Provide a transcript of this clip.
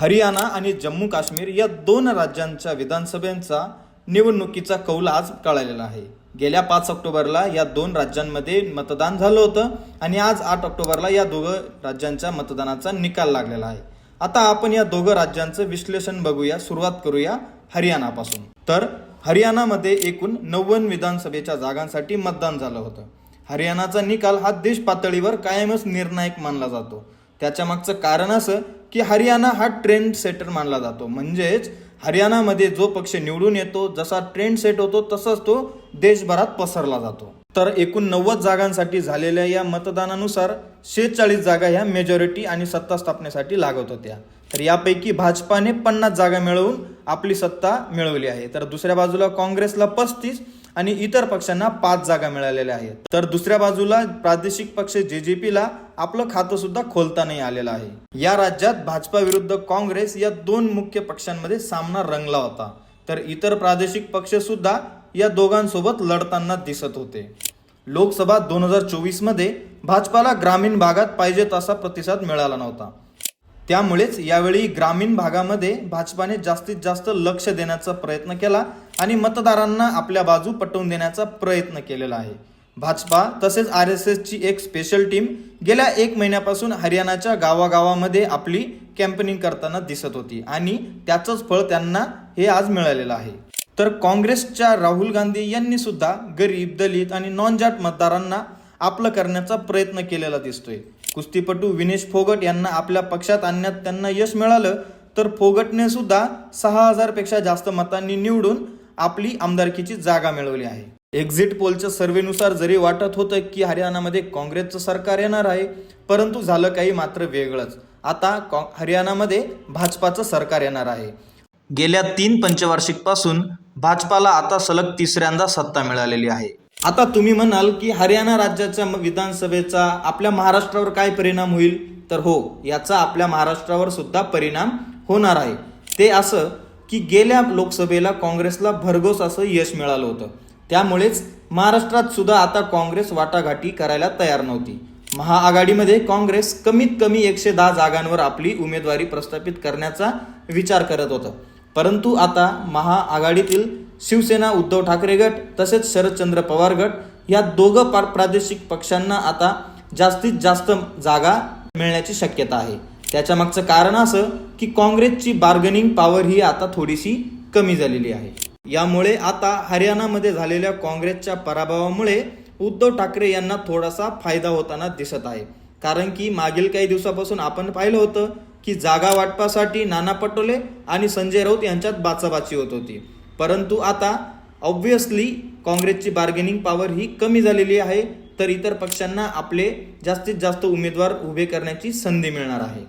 हरियाणा आणि जम्मू काश्मीर या दोन राज्यांच्या विधानसभेचा निवडणुकीचा कौल आज कळालेला आहे. गेल्या पाच ऑक्टोबरला या दोन राज्यांमध्ये मतदान झालं होतं आणि आज आठ ऑक्टोबरला या दोघं राज्यांच्या मतदानाचा निकाल लागलेला आहे. आता आपण या दोघं राज्यांचं विश्लेषण बघूया सुरुवात करूया हरियाणापासून. तर हरियाणामध्ये एकूण नव्वद विधानसभेच्या जागांसाठी मतदान झालं होतं. हरियाणाचा निकाल हा देश पातळीवर कायमच निर्णायक मानला जातो. त्याच्या मागचं कारण असं की हरियाणा हा ट्रेंड सेटर मानला जातो. म्हणजेच हरियाणामध्ये जो पक्ष निवडून येतो जसा ट्रेंड सेट होतो तसाच तो देशभरात पसरला जातो. तर एकूण नव्वद जागांसाठी झालेल्या या मतदानानुसार शेहेचाळीस जागा ह्या मेजॉरिटी आणि सत्ता स्थापनेसाठी लागत होत्या. तर यापैकी भाजपाने पन्नास जागा मिळवून आपली सत्ता मिळवली आहे. तर दुसऱ्या बाजूला काँग्रेसला पस्तीस आणि इतर पक्षांना पाच जागा मिळालेल्या आहेत. तर दुसऱ्या बाजूला प्रादेशिक पक्ष जे जे पीला आपलं खातं सुद्धा खोलता नाही आलेलं आहे. या राज्यात भाजपा विरुद्ध काँग्रेस या दोन मुख्य पक्षांमध्ये सामना रंगला होता. तर इतर प्रादेशिक पक्ष सुद्धा या दोघांसोबत लढताना दिसत होते. लोकसभा दोन हजार चोवीसमध्ये भाजपाला ग्रामीण भागात पाहिजे तसा प्रतिसाद मिळाला नव्हता. त्यामुळेच यावेळी ग्रामीण भागामध्ये भाजपाने जास्तीत जास्त लक्ष देण्याचा प्रयत्न केला आणि मतदारांना आपल्या बाजू पटवून देण्याचा प्रयत्न केलेला आहे. भाजपा तसेच आर एस एसची एक स्पेशल टीम गेल्या एक महिन्यापासून हरियाणाच्या गावागावामध्ये आपली कॅम्पेनिंग करताना दिसत होती आणि त्याचंच फळ त्यांना हे आज मिळालेलं आहे. तर काँग्रेसच्या राहुल गांधी यांनी सुद्धा गरीब दलित आणि नॉन जाट मतदारांना आपलं करण्याचा प्रयत्न केलेला दिसतोय. कुस्तीपटू विनेश फोगट यांना आपल्या पक्षात आणण्यात त्यांना यश मिळालं तर फोगटने सुद्धा सहा हजारपेक्षा जास्त मतांनी निवडून आपली आमदारकीची जागा मिळवली आहे. एक्झिट पोलच्या सर्वेनुसार जरी वाटत होतं की हरियाणामध्ये काँग्रेसचं सरकार येणार आहे परंतु झालं काही मात्र वेगळंच. आता कॉ- हरियाणामध्ये भाजपाचं सरकार येणार आहे. गेल्या तीन पंचवार्षिकपासून भाजपाला आता सलग तिसऱ्यांदा सत्ता मिळालेली आहे. आता तुम्ही म्हणाल की हरियाणा राज्याच्या विधानसभेचा आपल्या महाराष्ट्रावर काय परिणाम होईल? तर हो याचा आपल्या महाराष्ट्रावर सुद्धा परिणाम होणार आहे. ते असं की गेल्या लोकसभेला काँग्रेसला भरघोस असं यश मिळालं होतं. त्यामुळेच महाराष्ट्रात सुद्धा आता काँग्रेस वाटाघाटी करायला तयार नव्हती. महाआघाडीमध्ये काँग्रेस कमीत कमी एकशे दहा जागांवर आपली उमेदवारी प्रस्थापित करण्याचा विचार करत होतं. परंतु आता महाआघाडीतील शिवसेना उद्धव ठाकरे गट तसेच शरदचंद्र पवार गट या दोघं पा- प्रादेशिक पक्षांना आता जास्तीत जास्त जागा मिळण्याची शक्यता आहे. त्याच्यामागचं कारण असं की काँग्रेसची बार्गनिंग पॉवर ही आता थोडीशी कमी झालेली आहे. यामुळे आता हरियाणामध्ये झालेल्या काँग्रेसच्या पराभवामुळे उद्धव ठाकरे यांना थोडासा फायदा होताना दिसत आहे. कारण की मागील काही दिवसापासून आपण पाहिलं होतं की जागा वाटपासाठी नाना पटोले आणि संजय राऊत यांच्यात बाचाबाची होत होती. परंतु आता ऑब्व्हियसली काँग्रेसची बार्गेनिंग पॉवर ही कमी झालेली आहे तर इतर पक्षांना आपले जास्तीत जास्त उमेदवार उभे करण्याची संधी मिळणार आहे.